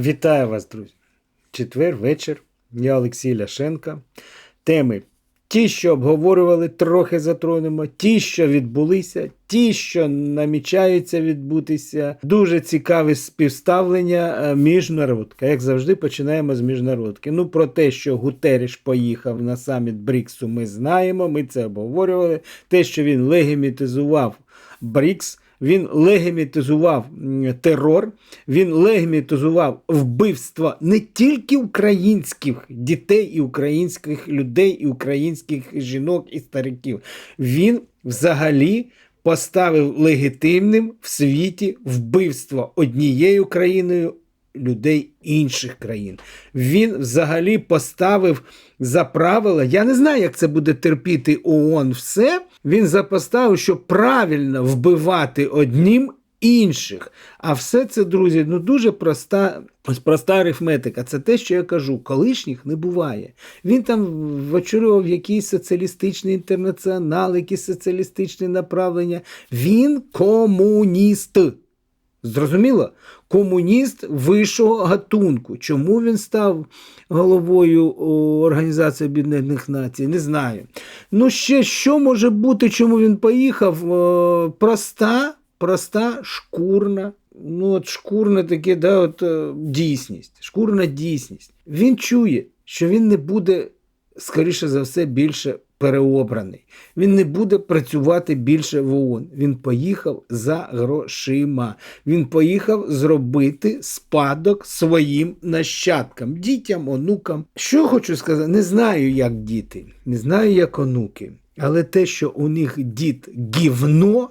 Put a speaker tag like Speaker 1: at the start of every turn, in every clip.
Speaker 1: Вітаю вас, друзі! Четвер, вечір. Я Олексій Ляшенко. Теми ті, що обговорювали, трохи затронемо, ті, що відбулися, ті, що намічаються відбутися. Дуже цікаве співставлення е, міжнародка. Як завжди, починаємо з міжнародки. Ну, про те, що Гутеріш поїхав на саміт Бріксу, ми знаємо, ми це обговорювали. Те, що він легімітизував Брікс. Він легімітизував терор, він легімітизував вбивство не тільки українських дітей і українських людей, і українських жінок і стариків. Він взагалі поставив легітимним в світі вбивство однією країною людей інших країн. Він взагалі поставив за правило, я не знаю, як це буде терпіти ООН все. Він запоставив, що правильно вбивати одним інших. А все це, друзі, ну дуже проста. Проста арифметика, це те, що я кажу, колишніх не буває. Він там очолював якийсь соціалістичний інтернаціонал, якісь соціалістичні направлення. Він комуніст. Зрозуміло? Комуніст вищого гатунку. Чому він став головою Організації Об'єднаних Націй? Не знаю. Ну, ще що може бути, чому він поїхав? Проста, проста шкурна. Ну, от шкурна таке, да, от, е, дійсність. Шкурна дійсність. Він чує, що він не буде, скоріше за все, більше переобраний. Він не буде працювати більше в ООН. Він поїхав за грошима. Він поїхав зробити спадок своїм нащадкам, дітям, онукам. Що хочу сказати, не знаю, як діти, не знаю, як онуки. Але те, що у них дід гівно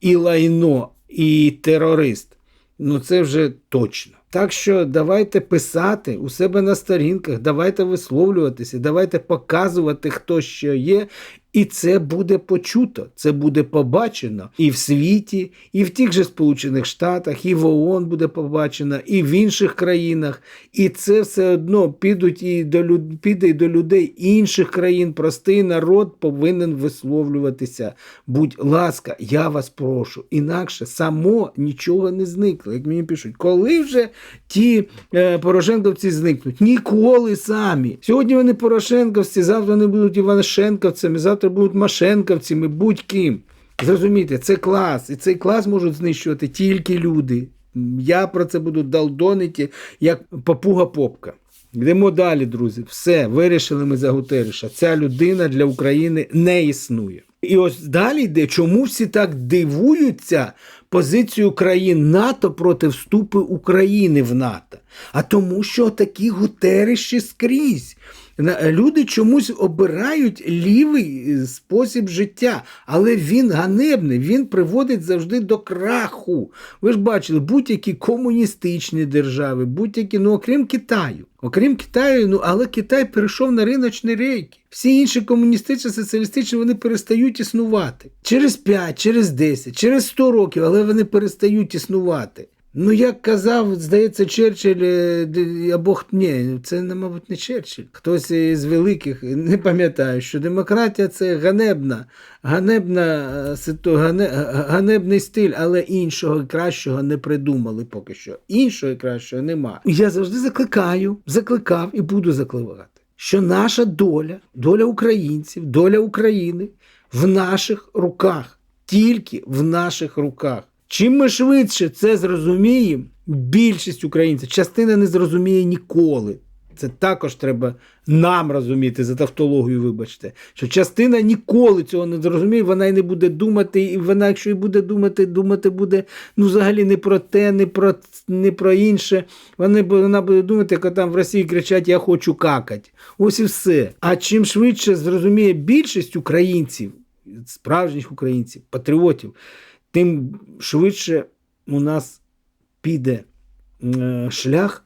Speaker 1: і лайно, і терорист, ну це вже точно. Так що давайте писати у себе на сторінках, давайте висловлюватися, давайте показувати, хто що є, і це буде почуто, це буде побачено і в світі, і в тих же Сполучених Штатах, і в ООН буде побачено, і в інших країнах. І це все одно підуть і до піде і до людей інших країн. Простий народ повинен висловлюватися. Будь ласка, я вас прошу. Інакше само нічого не зникло. Як мені пишуть, коли вже ті е, Порошенковці зникнуть? Ніколи самі. Сьогодні вони Порошенковці, завтра вони будуть Іванишенковцями, завтра будуть Машенковцями, будь-ким. Зрозумійте, це клас, і цей клас можуть знищувати тільки люди. Я про це буду далдонити, як папуга попка. Йдемо далі, друзі. Все, вирішили ми за Гутеріша. Ця людина для України не існує. І ось далі йде, чому всі так дивуються позицію країн НАТО проти вступу України в НАТО. А тому, що такі гутериші скрізь. Люди чомусь обирають лівий е, спосіб життя, але він ганебний, він приводить завжди до краху. Ви ж бачили, будь-які комуністичні держави, будь-які, ну окрім Китаю. Окрім Китаю, ну але Китай перейшов на риночні рейки. Всі інші комуністичні, соціалістичні вони перестають існувати. Через 5, через 10, через 100 років, але вони перестають існувати. Ну, як казав, здається, Черчилль, е, або ні, це, мабуть, не Черчилль. Хтось із великих, не пам'ятаю, що демократія це ганебна, ганебна е, ганебний стиль, але іншого кращого не придумали поки що. Іншого кращого нема. Я завжди закликаю, закликав і буду закликати, що наша доля, доля українців, доля України в наших руках, тільки в наших руках. Чим ми швидше це зрозуміємо, більшість українців, частина не зрозуміє ніколи. Це також треба нам розуміти за тавтологію, вибачте, що частина ніколи цього не зрозуміє, вона й не буде думати, і вона, якщо і буде думати, думати буде ну, взагалі не про те, не про, не про інше. Вона, вона буде думати, як там в Росії кричать Я хочу какать. Ось і все. А чим швидше зрозуміє більшість українців, справжніх українців, патріотів, тим швидше у нас піде е, шлях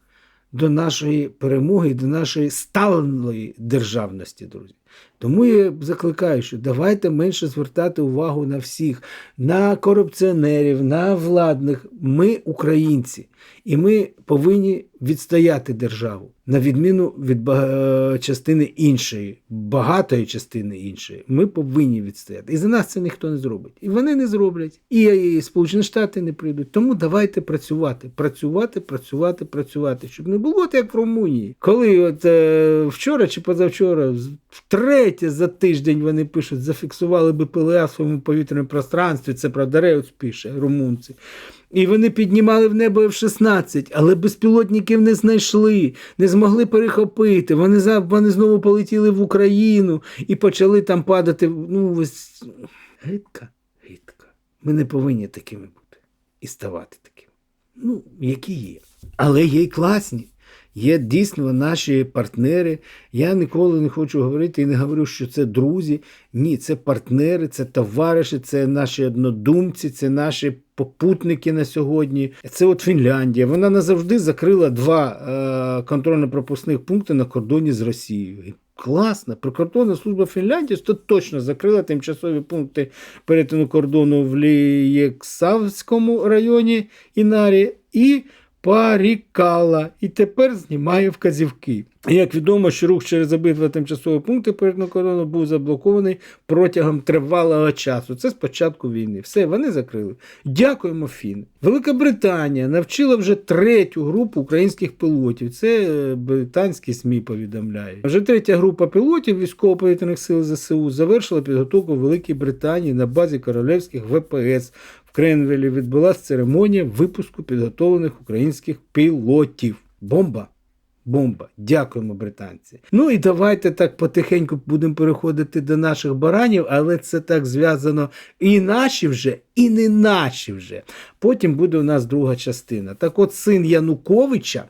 Speaker 1: до нашої перемоги до нашої сталої державності, друзі. Тому я закликаю, що давайте менше звертати увагу на всіх, на корупціонерів, на владних. Ми українці, і ми повинні відстояти державу на відміну від частини іншої, багатої частини іншої. Ми повинні відстояти. І за нас це ніхто не зробить. І вони не зроблять, і, Сполучені Штати не прийдуть. Тому давайте працювати, працювати, працювати, працювати, щоб не було так, як в Румунії. Коли от е, вчора чи позавчора, з- втретє за тиждень вони пишуть, зафіксували БПЛА в своєму повітряному пространстві. Це правда, Реус пише, румунці. І вони піднімали в небо F-16, але безпілотників не знайшли, не змогли перехопити. Вони, вони знову полетіли в Україну і почали там падати. Ну, ось гидка, гидка. Ми не повинні такими бути і ставати такими. Ну, які є. Але є й класні. Є дійсно наші партнери. Я ніколи не хочу говорити і не говорю, що це друзі. Ні, це партнери, це товариші, це наші однодумці, це наші попутники на сьогодні. Це от Фінляндія. Вона назавжди закрила два е, контрольно-пропускних пункти на кордоні з Росією. І Класно. Прикордонна служба Фінляндії то точно закрила тимчасові пункти перетину кордону в Лієксавському районі Інарі і Парікала. І тепер знімає вказівки. Як відомо, що рух через обидва тимчасові пункти перетину кордону був заблокований протягом тривалого часу. Це з початку війни. Все, вони закрили. Дякуємо, Фін. Велика Британія навчила вже третю групу українських пілотів. Це е, британські СМІ повідомляють. Вже третя група пілотів військово-повітряних сил ЗСУ завершила підготовку Великій Британії на базі королевських ВПС. Кренвелі відбулася церемонія випуску підготовлених українських пілотів. Бомба! Бомба. Дякуємо, британці. Ну і давайте так потихеньку будемо переходити до наших баранів, але це так зв'язано і наші вже, і не наші вже. Потім буде у нас друга частина. Так от син Януковича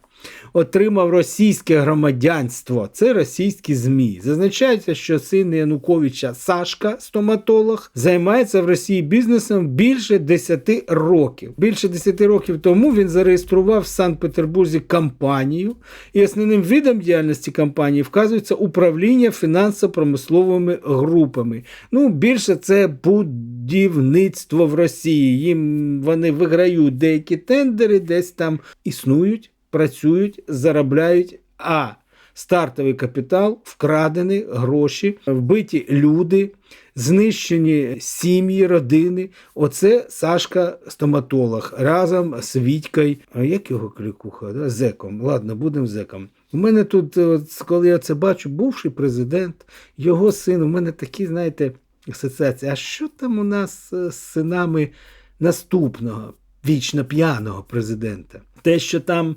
Speaker 1: отримав російське громадянство. Це російські ЗМІ. Зазначається, що син Януковича Сашка, стоматолог, займається в Росії бізнесом більше 10 років. Більше 10 років тому він зареєстрував в Санкт-Петербурзі компанію, і основним видом діяльності компанії вказується управління фінансово-промисловими групами. Ну, більше це будівництво в Росії. Їм вони виграють деякі тендери, десь там існують працюють, заробляють. А стартовий капітал, вкрадені гроші, вбиті люди, знищені сім'ї, родини. Оце Сашка стоматолог разом з Вітькою. А як його клікуха? Да? Зеком. Ладно, будемо зеком. У мене тут, от, коли я це бачу, бувший президент, його син, у мене такі, знаєте, асоціації. А що там у нас е, з синами наступного, вічно п'яного президента? Те, що там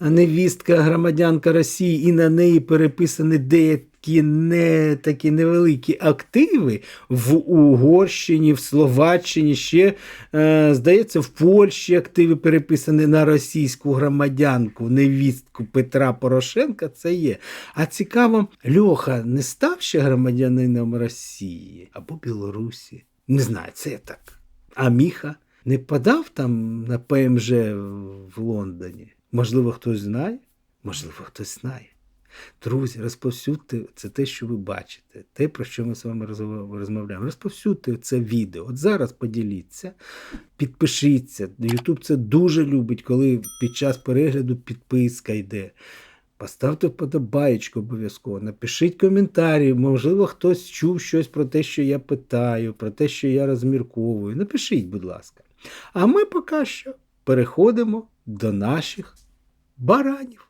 Speaker 1: невістка громадянка Росії, і на неї переписані деякі не такі невеликі активи в Угорщині, в Словаччині, ще, е, здається, в Польщі активи переписані на російську громадянку, невістку Петра Порошенка. Це є. А цікаво, Льоха не став ще громадянином Росії або Білорусі. Не знаю, це я так. А Міха не подав там на ПМЖ в Лондоні? Можливо, хтось знає? Можливо, хтось знає. Друзі, розповсюдьте це те, що ви бачите, те, про що ми з вами розмовляємо. Розповсюдьте це відео. От зараз поділіться, підпишіться. Ютуб це дуже любить, коли під час перегляду підписка йде. Поставте вподобаєчку обов'язково, напишіть коментарі. Можливо, хтось чув щось про те, що я питаю, про те, що я розмірковую. Напишіть, будь ласка. А ми поки що переходимо до наших баранів.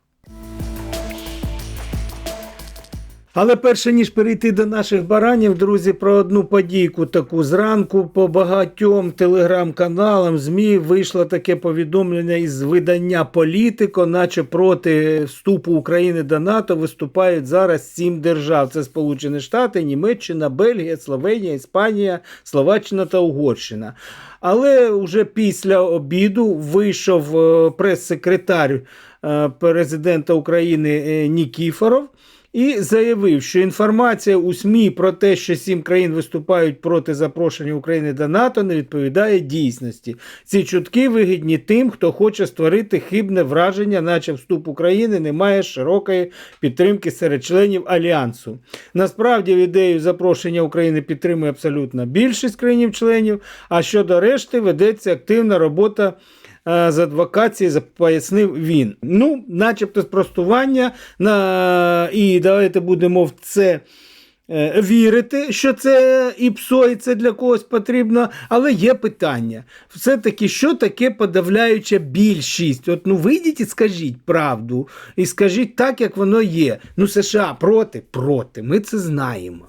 Speaker 1: Але перше ніж перейти до наших баранів, друзі, про одну подійку таку зранку по багатьом телеграм-каналам ЗМІ вийшло таке повідомлення із видання Політико, наче проти вступу України до НАТО виступають зараз сім держав: це Сполучені Штати, Німеччина, Бельгія, Словенія, Іспанія, Словаччина та Угорщина. Але вже після обіду вийшов е, прес-секретар е, президента України е, Нікіфоров. І заявив, що інформація у СМІ про те, що сім країн виступають проти запрошення України до НАТО, не відповідає дійсності. Ці чутки вигідні тим, хто хоче створити хибне враження, наче вступ України не має широкої підтримки серед членів альянсу. Насправді ідею запрошення України підтримує абсолютна більшість країнів-членів. А щодо решти ведеться активна робота. Е, З адвокації пояснив він. Ну, начебто, спростування на і давайте будемо в це е, вірити, що це і ПСО, і це для когось потрібно. Але є питання. Все-таки, що таке подавляюча більшість? От ну вийдіть і скажіть правду, і скажіть так, як воно є. Ну, США проти, проти. Ми це знаємо.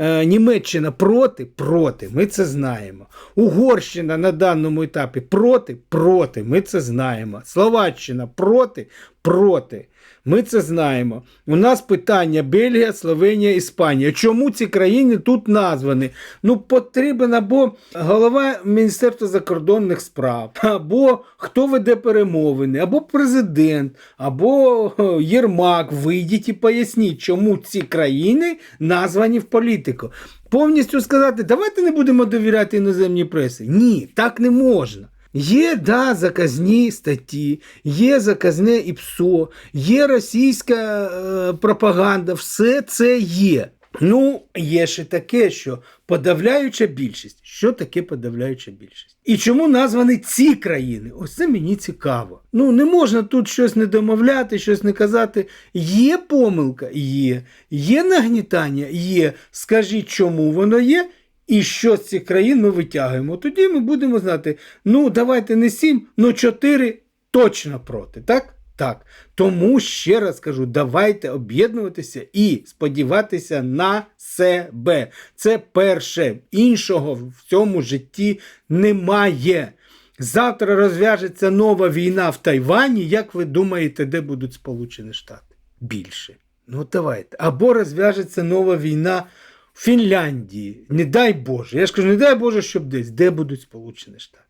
Speaker 1: Е, Німеччина проти, проти. Ми це знаємо. Угорщина на даному етапі проти, проти. Ми це знаємо. Словаччина проти, проти. Ми це знаємо. У нас питання Бельгія, Словенія, Іспанія. Чому ці країни тут названі? Ну, потрібен або голова Міністерства закордонних справ, або хто веде перемовини, або президент, або е, Єрмак. Вийдіть і поясніть, чому ці країни названі в політику. Повністю сказати, давайте не будемо довіряти іноземній пресі. Ні, так не можна. Є да, заказні статті, є заказне ІПСО, є російська е, пропаганда, все це є. Ну, є ще таке, що подавляюча більшість. Що таке подавляюча більшість? І чому названі ці країни? Ось це мені цікаво. Ну, не можна тут щось не домовляти, щось не казати. Є помилка? Є. Є нагнітання? Є. Скажіть, чому воно є? І що з цих країн ми витягуємо? Тоді ми будемо знати, ну давайте не сім, ну чотири точно проти. Так? Так. Тому ще раз кажу, давайте об'єднуватися і сподіватися на себе. Це перше. Іншого в цьому житті немає. Завтра розв'яжеться нова війна в Тайвані. Як ви думаєте, де будуть Сполучені Штати? Більше. Ну давайте. Або розв'яжеться нова війна в Фінляндії. Не дай Боже. Я ж кажу, не дай Боже, щоб десь, де будуть Сполучені Штати.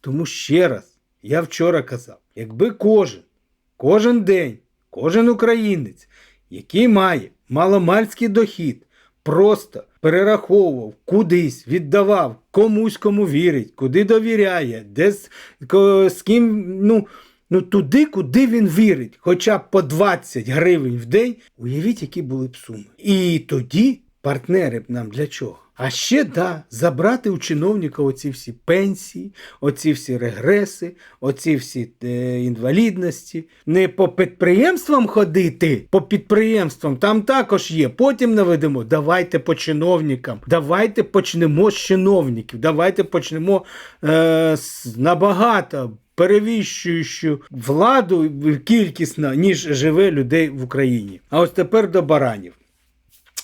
Speaker 1: Тому ще раз, я вчора казав, якби кожен, кожен день, кожен українець, який має маломальський дохід, просто перераховував кудись, віддавав комусь, кому вірить, куди довіряє, де з, з ким, ну, ну туди, куди він вірить, хоча б по 20 гривень в день, уявіть, які були б суми. І тоді партнери нам для чого? А ще да, забрати у чиновника оці всі пенсії, оці всі регреси, оці всі е, інвалідності. Не по підприємствам ходити, по підприємствам там також є. Потім наведемо. Давайте по чиновникам. Давайте почнемо з чиновників. Давайте почнемо е, з набагато перевищуючу владу кількісно, ніж живе людей в Україні. А ось тепер до баранів.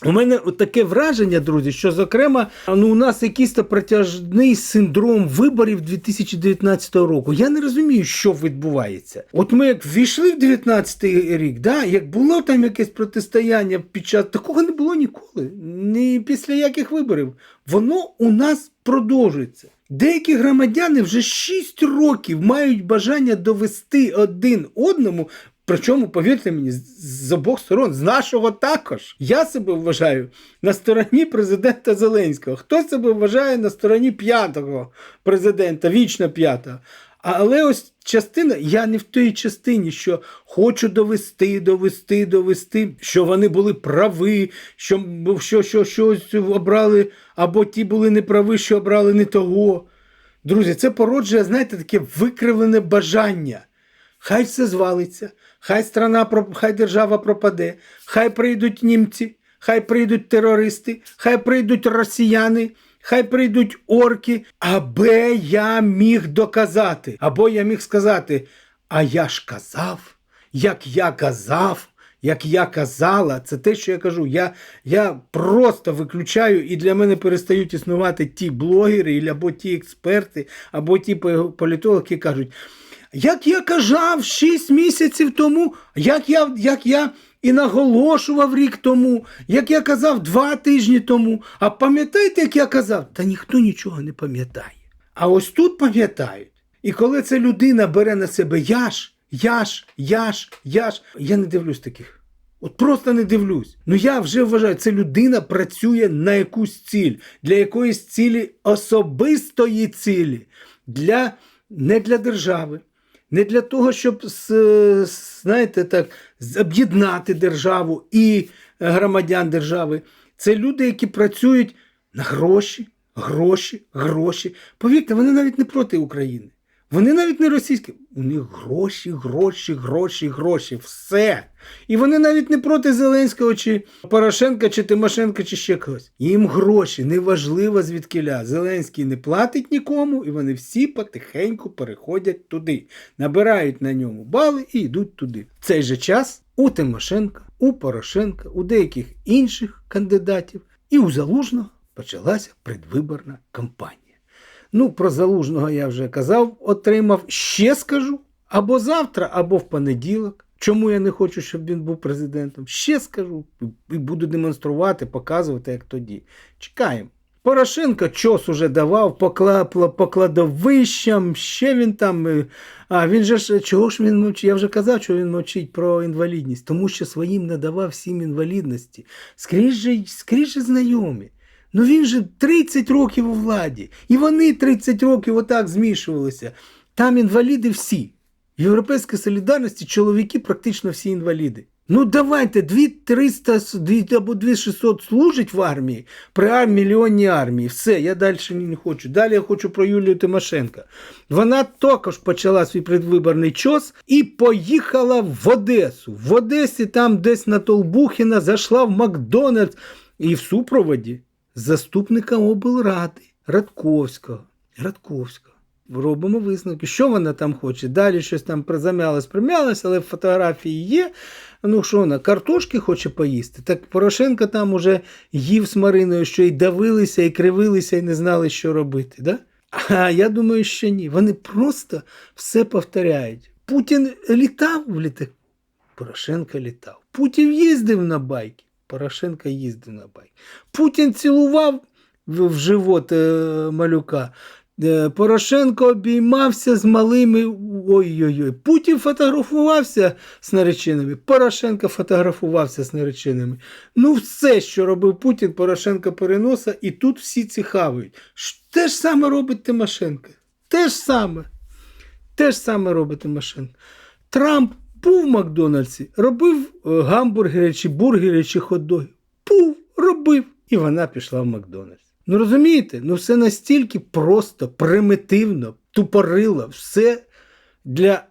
Speaker 1: У мене таке враження, друзі, що, зокрема, ну, у нас якийсь протяжний синдром виборів 2019 року. Я не розумію, що відбувається. От ми як ввійшли в 19 рік, да, як було там якесь протистояння під час такого не було ніколи. Ні після яких виборів. Воно у нас продовжується. Деякі громадяни вже 6 років мають бажання довести один одному Причому, повірте мені, з- обох сторон, з нашого також. Я себе вважаю на стороні президента Зеленського. Хто себе вважає на стороні п'ятого президента, вічно п'ятого. Але ось частина, я не в тій частині, що хочу довести, довести, довести, що вони були прави, що, що, що щось обрали, або ті були неправі, що обрали не того. Друзі, це породжує, знаєте, таке викривлене бажання. Хай все звалиться, хай страна, хай держава пропаде, хай прийдуть німці, хай прийдуть терористи, хай прийдуть росіяни, хай прийдуть орки, аби я міг доказати, або я міг сказати, а я ж казав, як я казав. Як я казала, це те, що я кажу. Я, я просто виключаю, і для мене перестають існувати ті блогери, або ті експерти, або ті політологи, які кажуть, як я казав 6 місяців тому, як я, як я і наголошував рік тому, як я казав два тижні тому. А пам'ятаєте, як я казав? Та ніхто нічого не пам'ятає. А ось тут пам'ятають. І коли ця людина бере на себе я ж, я ж, я ж, я ж, я не дивлюсь таких. От просто не дивлюсь. Ну я вже вважаю, це людина працює на якусь ціль, для якоїсь цілі особистої цілі, для, не для держави, не для того, щоб знаєте, так, об'єднати державу і е, громадян держави. Це люди, які працюють на гроші, гроші, гроші. Повірте, вони навіть не проти України. Вони навіть не російські. У них гроші, гроші, гроші, гроші. Все. І вони навіть не проти Зеленського, чи Порошенка, чи Тимошенка, чи ще когось. Їм гроші, неважливо звідкиля. Зеленський не платить нікому, і вони всі потихеньку переходять туди, набирають на ньому бали і йдуть туди. В цей же час у Тимошенка, у Порошенка, у деяких інших кандидатів і у Залужного почалася предвиборна кампанія. Ну, про залужного я вже казав, отримав. Ще скажу або завтра, або в понеділок. Чому я не хочу, щоб він був президентом? Ще скажу і буду демонструвати, показувати, як тоді. Чекаємо. Порошенко чос уже давав по, кла- пла- по кладовищам, ще він там. е, А він же ж чого ж він мовчить? Я вже казав, що він мовчить про інвалідність, тому що своїм надавав всім інвалідності. Скрізь же, скрізь же знайомі. Ну він же 30 років у владі. І вони 30 років отак змішувалися. Там інваліди всі. В Європейській солідарності чоловіки практично всі інваліди. Ну давайте 2300 або 2600 служить в армії при мільйонній армії. Все, я далі не хочу. Далі я хочу про Юлію Тимошенко. Вона також почала свій предвиборний час і поїхала в Одесу. В Одесі, там десь на Толбухіна, зайшла в Макдональдс і в супроводі заступника облради Радковського. Радковського. Робимо висновки, що вона там хоче. Далі щось там замялось, примялось, але фотографії є. Ну що вона, картошки хоче поїсти? Так Порошенко там уже їв з Мариною, що і давилися, і кривилися, і не знали, що робити. Да? А я думаю, що ні. Вони просто все повторяють. Путін літав в літаку, Порошенко літав. Путін їздив на байки, Порошенко їздив на байки. Путін цілував в, живот е, малюка. Е, Порошенко обіймався з малими. Ой-ой-ой. Путін фотографувався з нареченими. Порошенко фотографувався з нареченими. Ну, все, що робив Путін, Порошенко переноса, і тут всі ці. Те ж саме робить Тимошенко. Те ж саме. Те ж саме робить Тимошенко. Трамп був в Макдональдсі, робив е, гамбургери чи бургери чи хот-доги. Був, робив. І вона пішла в Макдональдс. Ну розумієте, ну все настільки просто, примитивно, тупорило, все для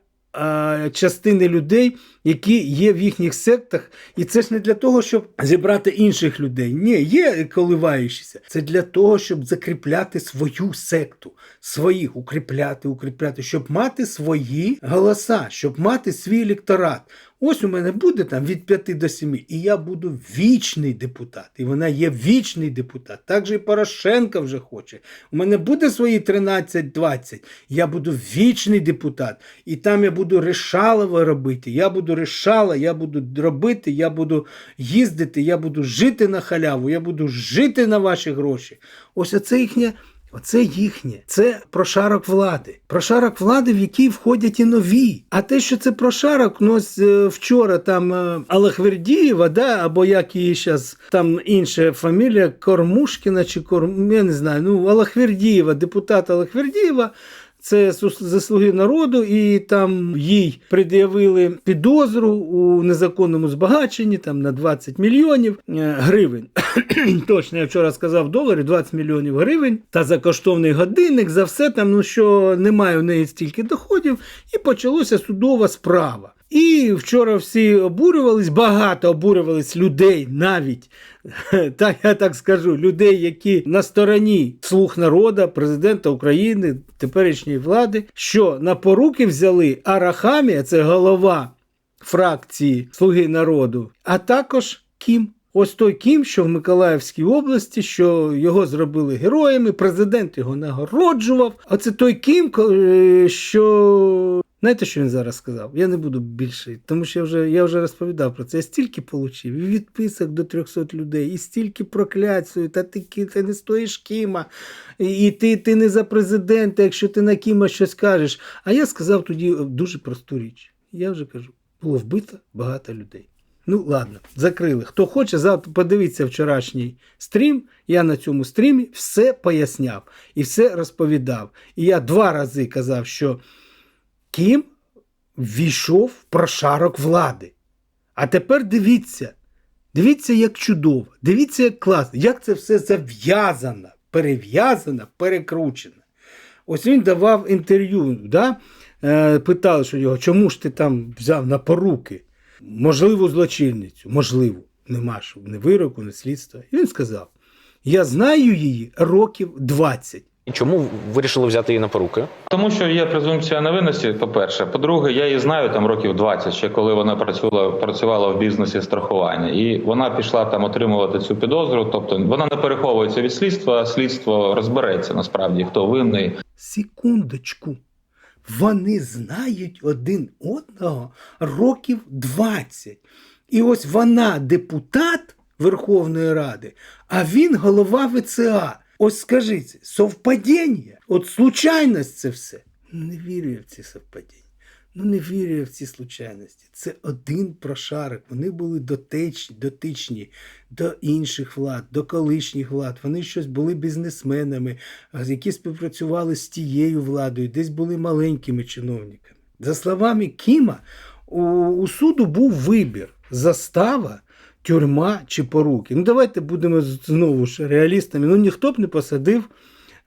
Speaker 1: частини людей, які є в їхніх сектах. І це ж не для того, щоб зібрати інших людей. Ні, є коливаючіся. Це для того, щоб закріпляти свою секту, своїх укріпляти, укріпляти, щоб мати свої голоса, щоб мати свій електорат. Ось у мене буде там від 5 до 7, і я буду вічний депутат. І вона є вічний депутат. Так же і Порошенко вже хоче. У мене буде свої 13-20. Я буду вічний депутат. І там я буду решалово робити. Я буду решала, я буду робити, я буду їздити, я буду жити на халяву, я буду жити на ваші гроші. Ось оце їхнє. Оце їхнє, це прошарок влади. Прошарок влади, в який входять і нові. А те, що це прошарок, ну ось е, вчора там Олег Алахвердієва, да, або як її зараз там інша фамілія Кормушкіна чи Корм, я не знаю, ну Алахвердієва, депутат Алахвердієва. Це заслуги народу, і там їй пред'явили підозру у незаконному збагаченні там на 20 мільйонів е, гривень. Точно, я вчора сказав доларів, 20 мільйонів гривень та за коштовний годинник, за все там, ну що немає у неї стільки доходів, і почалася судова справа. І вчора всі обурювались, багато обурювались людей навіть, так я так скажу, людей, які на стороні слуг народа, президента України, теперішньої влади, що на поруки взяли Арахамія, це голова фракції Слуги народу, а також Кім. Ось той Кім, що в Миколаївській області, що його зробили героями, президент його нагороджував. А це той Кім, е, що. Знаєте, що він зараз сказав? Я не буду більше, тому що я вже, я вже розповідав про це. Я стільки отримав, і відписок до 300 людей, і стільки прокляцію, та ти, ти не стоїш Кіма, і, ти, ти не за президента, якщо ти на Кіма щось кажеш. А я сказав тоді дуже просту річ. Я вже кажу, було вбито багато людей. Ну, ладно, закрили. Хто хоче, подивіться вчорашній стрім. Я на цьому стрімі все поясняв і все розповідав. І я два рази казав, що Кім ввійшов в прошарок влади. А тепер дивіться, дивіться, як чудово, дивіться, як класно, як це все зав'язано, перев'язано, перекручено. Ось він давав інтерв'ю, да? е, питали, що його, чому ж ти там взяв на поруки? Можливу злочинницю, можливо, нема ж ні вироку, ні слідства. І він сказав: Я знаю її років 20.
Speaker 2: І чому вирішили взяти її на поруки?
Speaker 3: Тому що є презумпція невинності, по-перше. По-друге, я її знаю там років 20, ще коли вона працювала, працювала в бізнесі страхування. І вона пішла там отримувати цю підозру. Тобто вона не переховується від слідства, а слідство розбереться насправді, хто винний.
Speaker 1: Секундочку. Вони знають один одного років 20. І ось вона депутат Верховної Ради, а він голова ВЦА. Ось скажіть, совпадіння? От случайність це все. Не вірю в ці совпадіння. Ну не вірю в ці случайності. Це один прошарок. Вони були дотичні, дотичні до інших влад, до колишніх влад. Вони щось були бізнесменами, які співпрацювали з тією владою, десь були маленькими чиновниками. За словами Кіма, у, у суду був вибір: застава, тюрма чи поруки. Ну давайте будемо знову ж реалістами. Ну ніхто б не посадив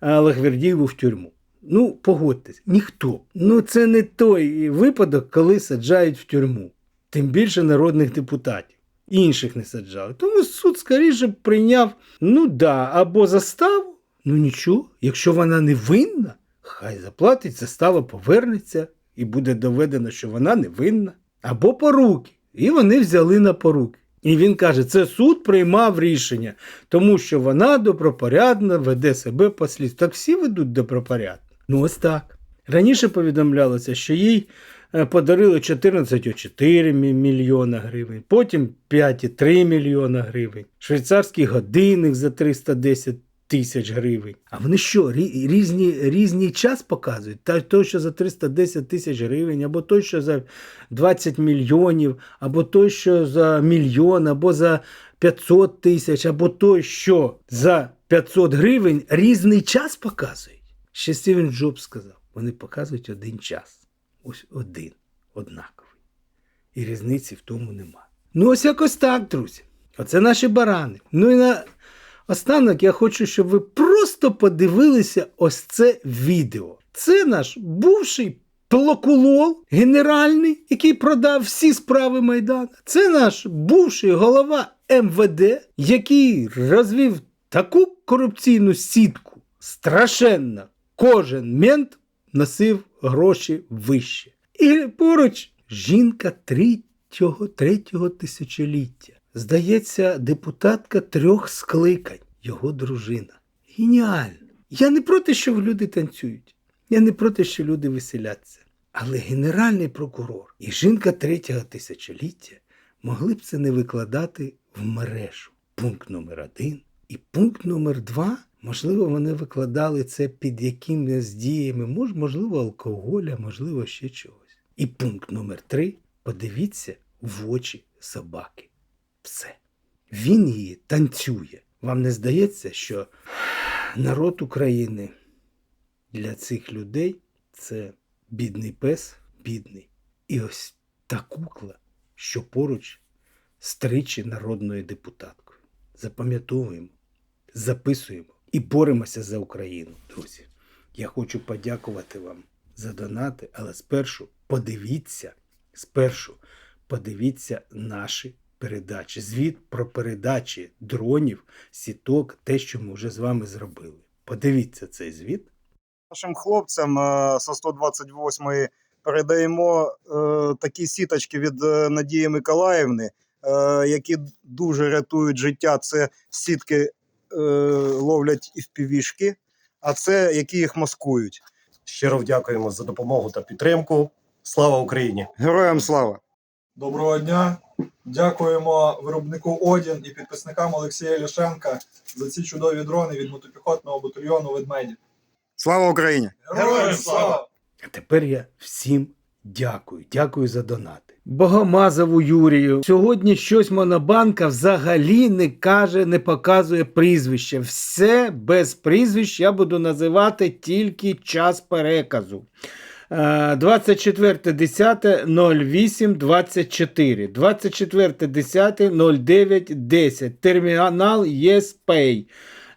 Speaker 1: а, Лагвердієву в тюрму. Ну, погодьтесь, ніхто. Ну, це не той випадок, коли саджають в тюрму. Тим більше народних депутатів. Інших не саджали. Тому суд скоріше прийняв, ну да, або заставу. Ну нічого, якщо вона не винна, хай заплатить, застава повернеться і буде доведено, що вона не винна. Або поруки. І вони взяли на поруки. І він каже, це суд приймав рішення, тому що вона добропорядно веде себе по слідству. Так всі ведуть добропорядно. Ну ось так. Раніше повідомлялося, що їй е, подарили 14,4 мільйона гривень, потім 5,3 мільйона гривень, швейцарський годинник за 310 тисяч гривень. А вони що, різні, різний час показують? Та той, що за 310 тисяч гривень, або той, що за 20 мільйонів, або той, що за мільйон, або за 500 тисяч, або той, що за 500 гривень різний час показують. Ще Стівен Джобс сказав, вони показують один час. Ось один, однаковий. І різниці в тому нема. Ну, ось якось так, друзі. Оце наші барани. Ну і на останок я хочу, щоб ви просто подивилися ось це відео. Це наш бувший плокулол генеральний, який продав всі справи Майдану. Це наш бувший голова МВД, який розвів таку корупційну сітку. Страшенно. Кожен мент носив гроші вище. І поруч жінка третього, третього тисячоліття. Здається, депутатка трьох скликань, його дружина. Геніально. Я не проти, що люди танцюють. Я не проти, що люди веселяться. Але генеральний прокурор і жінка третього тисячоліття могли б це не викладати в мережу. Пункт номер один. І пункт номер два, можливо, вони викладали це під якимись діями, мож- можливо, алкоголя, можливо, ще чогось. І пункт номер три подивіться в очі собаки. Все. Він її танцює. Вам не здається, що народ України для цих людей це бідний пес, бідний. І ось та кукла, що поруч з тричі народною депутаткою. Запам'ятовуємо, записуємо і боремося за Україну, друзі. Я хочу подякувати вам за донати, але спершу подивіться, спершу подивіться наші передачі. Звіт про передачі дронів, сіток, те, що ми вже з вами зробили. Подивіться цей звіт.
Speaker 4: нашим хлопцям е, со 128-ї передаємо е, такі сіточки від е, Надії Миколаївни, які дуже рятують життя. Це сітки е, ловлять і впівішки, а це які їх маскують.
Speaker 5: Щиро дякуємо за допомогу та підтримку. Слава Україні!
Speaker 4: Героям слава!
Speaker 6: Доброго дня. Дякуємо виробнику Одін і підписникам Олексія Ляшенка за ці чудові дрони від мотопіхотного батальйону ведмеді.
Speaker 4: Слава Україні!
Speaker 6: Героям слава!
Speaker 1: А тепер я всім Дякую, дякую за донати. Богомазову Юрію. Сьогодні щось Монобанка взагалі не каже, не показує прізвище. Все без прізвищ я буду називати тільки час переказу. Е, 24.10.08.24. 24.10.09.10. Термінал ЄСПей.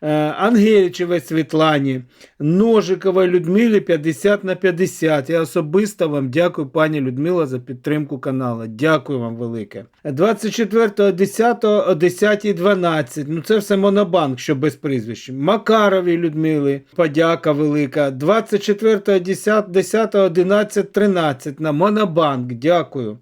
Speaker 1: Е, Ангелічевій Світлані, Ножиковій Людмилі 50 на 50. Я особисто вам дякую, пані Людмила, за підтримку каналу. Дякую вам велике. 24.10 о 10.12. Ну це все Монобанк, що без прізвища. Макаровій Людмили, подяка велика. 24.10.11.13 на Монобанк. Дякую.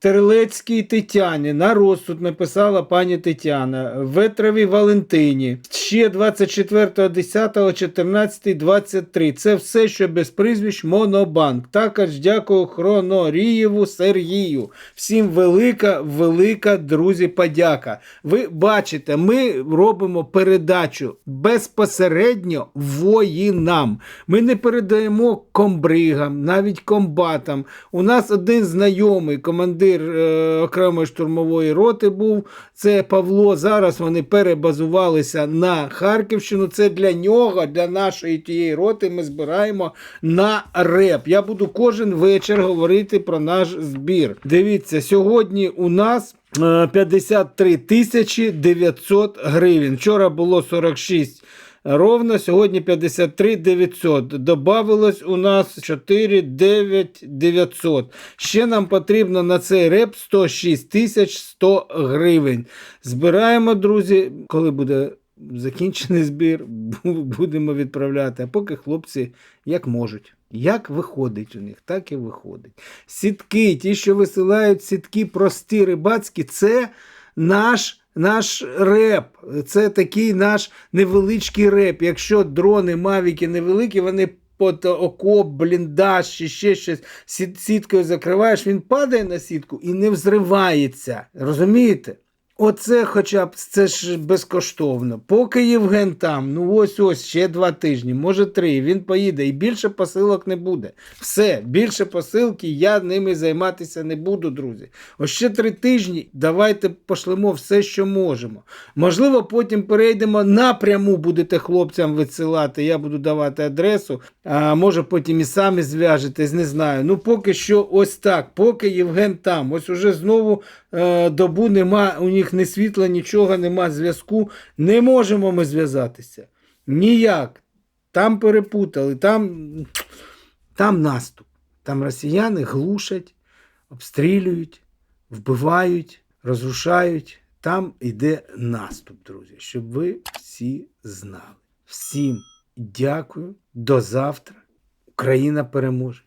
Speaker 1: Терлецькій Тетяні на розсуд написала пані Тетяна, Ветровій Валентині, ще 24.10.14.23. Це все, що без прізвищ Монобанк. Також дякую Хронорієву Сергію. Всім велика, велика, друзі, подяка. Ви бачите, ми робимо передачу безпосередньо воїнам. Ми не передаємо комбригам, навіть комбатам. У нас один знайомий командир е, окремої штурмової роти був. Це Павло. Зараз вони перебазувалися на Харківщину. Це для нього, для нашої тієї роти. Ми збираємо на реп. Я буду кожен вечір говорити про наш збір. Дивіться, сьогодні у нас. е, 53 тисячі 900 гривень. Вчора було 46 ровно, сьогодні 53 900. Добавилось у нас 4 9 900. Ще нам потрібно на цей реп 106 100 гривень. Збираємо, друзі, коли буде закінчений збір, будемо відправляти. А поки хлопці як можуть. Як виходить у них, так і виходить. Сітки, ті, що висилають сітки прості рибацькі, це наш. Наш реп, це такий наш невеличкий реп. Якщо дрони мавіки невеликі, вони під окоп, бліндаж чи ще щось сіт- сіткою закриваєш, він падає на сітку і не взривається. Розумієте? Оце хоча б це ж безкоштовно. Поки Євген там, ну ось ось ще два тижні, може три, він поїде і більше посилок не буде. Все, більше посилки, я ними займатися не буду, друзі. Ось ще три тижні. Давайте пошлемо все, що можемо. Можливо, потім перейдемо напряму, будете хлопцям висилати. Я буду давати адресу, а може потім і самі зв'яжетесь, не знаю. Ну поки що ось так. Поки Євген там. Ось уже знову е, добу нема у них ні світла, нічого, нема зв'язку. Не можемо ми зв'язатися. Ніяк. Там перепутали, там, там наступ. Там росіяни глушать, обстрілюють, вбивають, розрушають. Там йде наступ, друзі, щоб ви всі знали. Всім дякую. До завтра. Україна переможе.